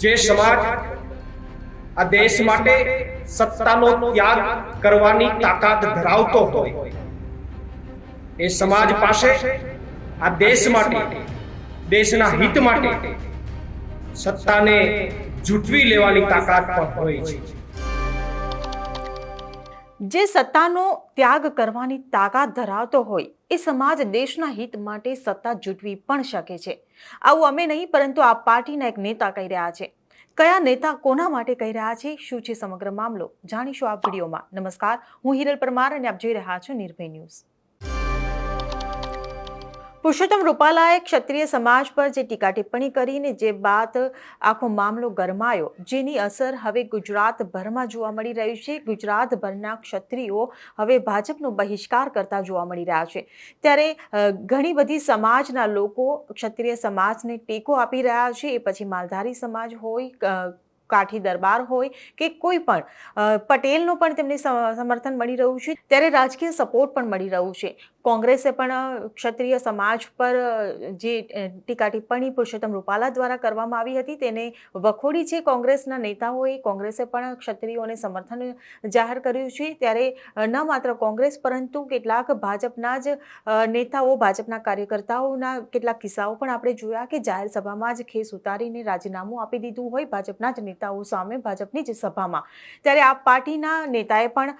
જે સમાજ આ દેશ માટે સત્તાનો ત્યાગ કરવાની તાકાત ધરાવતો હોય, એ સમાજ પાસે આ દેશ માટે, દેશના હિત માટે સત્તાને જૂટવી લેવાની તાકાત પણ હોય છે. જે સત્તાનો ત્યાગ કરવાની તાકાત ધરાવતો હોય, એ સમાજ દેશના હિત માટે સત્તા જૂટવી પણ શકે છે. આવું અમે નહીં, પરંતુ આ પાર્ટીના એક નેતા કહી રહ્યા છે. કયા નેતા કોના માટે કહી રહ્યા છે, શું છે સમગ્ર મામલો? જાણીશું આ વિડીયોમાં. નમસ્કાર, હું હિરલ પરમાર અને આપ જોઈ રહ્યા છો નિર્ભય ન્યૂઝ. પુરુષોત્તમ રૂપાલાએ ક્ષત્રિય સમાજ પર જે ટીકા ટિપ્પણી કરીને જે બાદ આખો મામલો ગરમાયો, જેની અસર હવે ગુજરાતભરમાં જોવા મળી રહી છે. ગુજરાતભરના ક્ષત્રિયો હવે ભાજપનો બહિષ્કાર કરતા જોવા મળી રહ્યા છે. ત્યારે ઘણી બધી સમાજના લોકો ક્ષત્રિય સમાજને ટેકો આપી રહ્યા છે. એ પછી માલધારી સમાજ હોય કાઠી દરબાર હોય કે કોઈ પણ પટેલનું પણ તેમને સમ- સમર્થન મળી રહ્યું છે. ત્યારે રાજકીય સપોર્ટ પણ મળી રહ્યું છે. કોંગ્રેસે પણ ક્ષત્રિય સમાજ પર જે ટીકા ટિપ્પણી પુરુષોત્તમ રૂપાલા દ્વારા કરવામાં આવી હતી, તેને વખોડી છે કોંગ્રેસના નેતાઓએ. કોંગ્રેસે પણ ક્ષત્રિયોને સમર્થન જાહેર કર્યું છે. ત્યારે ન માત્ર કોંગ્રેસ, પરંતુ કેટલાક ભાજપના જ નેતાઓ, ભાજપના કાર્યકર્તાઓના કેટલાક કિસ્સાઓ પણ આપણે જોયા કે જાહેર સભામાં જ ખેસ ઉતારીને રાજીનામું આપી દીધું હોય. ભાજપના જ નેતાઓ સામે ભાજપની જ સભામાં. ત્યારે આપ પાર્ટીના નેતાએ પણ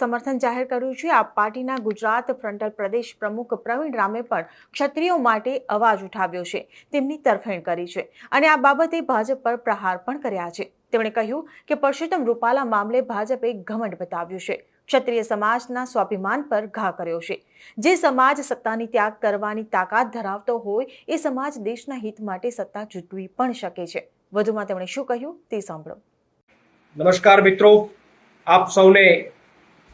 સમર્થન જાહેર કર્યું છે. આ પાર્ટીના ગુજરાત ફ્રન્ટલ પ્રદેશ પ્રમુખ પ્રવીણ રામે પણ ક્ષત્રિયો માટે અવાજ ઉઠાવ્યો છે. તેમની તરફેણ કરી છે. અને આ બાબતે ભાજપ પર પ્રહાર પણ કર્યા છે. તેમણે કહ્યું કે પરસોત્તમ રૂપાલા મામલે ભાજપે ઘમંડ બતાવ્યું છે. ક્ષત્રિય સમાજના સ્વાભિમાન પર ઘા કર્યો છે. જે સમાજ સત્તાની ત્યાગ કરવાની તાકાત ધરાવતો હોય, એ સમાજ દેશના હિત માટે સત્તા ચૂંટવી પણ શકે છે. વધુમાં તેમણે શું કહ્યું તે સાંભળો. નમસ્કાર મિત્રો, આપ સૌને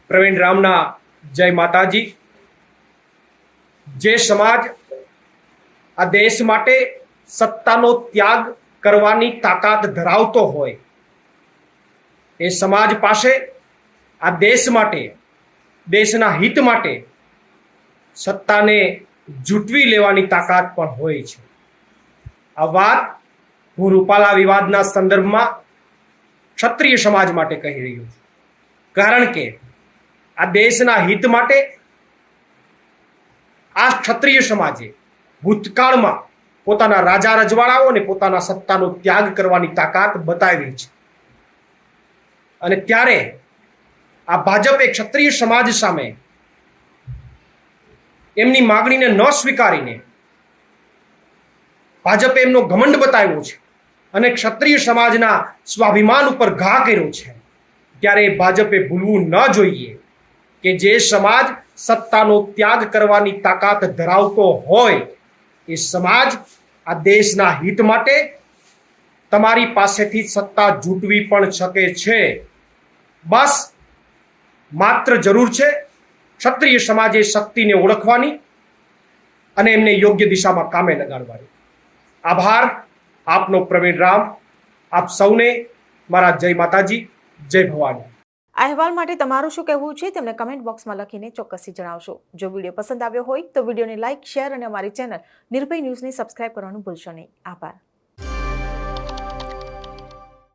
પ્રવીણ રામના જય માતાજી. જે સમાજ આ દેશ માટે સત્તાનો ત્યાગ કરવાની તાકાત ધરાવતો હોય, એ સમાજ પાસે આ દેશ માટે, દેશના હિત માટે સત્તાને જૂટવી લેવાની તાકાત પણ હોય છે. આ વાત હું રૂપાલા વિવાદના સંદર્ભમાં ક્ષત્રિય સમાજ માટે કહી રહ્યો છું. કારણ કે આ દેશના હિત માટે આ ક્ષત્રિય સમાજે ભૂતકાળમાં પોતાના રાજા રજવાડાઓ અને પોતાના સત્તાનો ત્યાગ કરવાની તાકાત બતાવી છે. અને ત્યારે આ ભાજપે ક્ષત્રિય સમાજ સામે એમની માગણીને ન સ્વીકારીને ભાજપે એમનો ઘમંડ બતાવ્યો છે. અને ક્ષત્રિય સમાજના સ્વાભિમાન ઉપર ઘા કર્યો છે. ત્યારે ભાજપે ભૂલવું ન જોઈએ કે જે સમાજ સત્તાનો ત્યાગ કરવાની તાકાત ધરાવતો હોય, એ સમાજ આ દેશના હિત માટે તમારી પાસેથી સત્તા જૂટવી પણ શકે છે. બસ, માત્ર જરૂર છે ક્ષત્રિય સમાજે શક્તિને ઓળખવાની અને એમને યોગ્ય દિશામાં કામે લગાડવાની. આભાર. આપનો પ્રવીણ રામ, આપ સૌને મારા જય માતાજી, જય ભવાની. આ અહેવાલ માટે તમારું શું કહેવું છે તેમને કમેન્ટ બોક્સમાં લખીને ચોક્કસથી જણાવશો. જો વીડિયો પસંદ આવ્યો હોય તો વિડીયોને લાઇક શેર અને અમારી ચેનલ નિર્ભય ન્યૂઝને સબસ્ક્રાઇબ કરવાનું ભૂલશો નહીં. આભાર.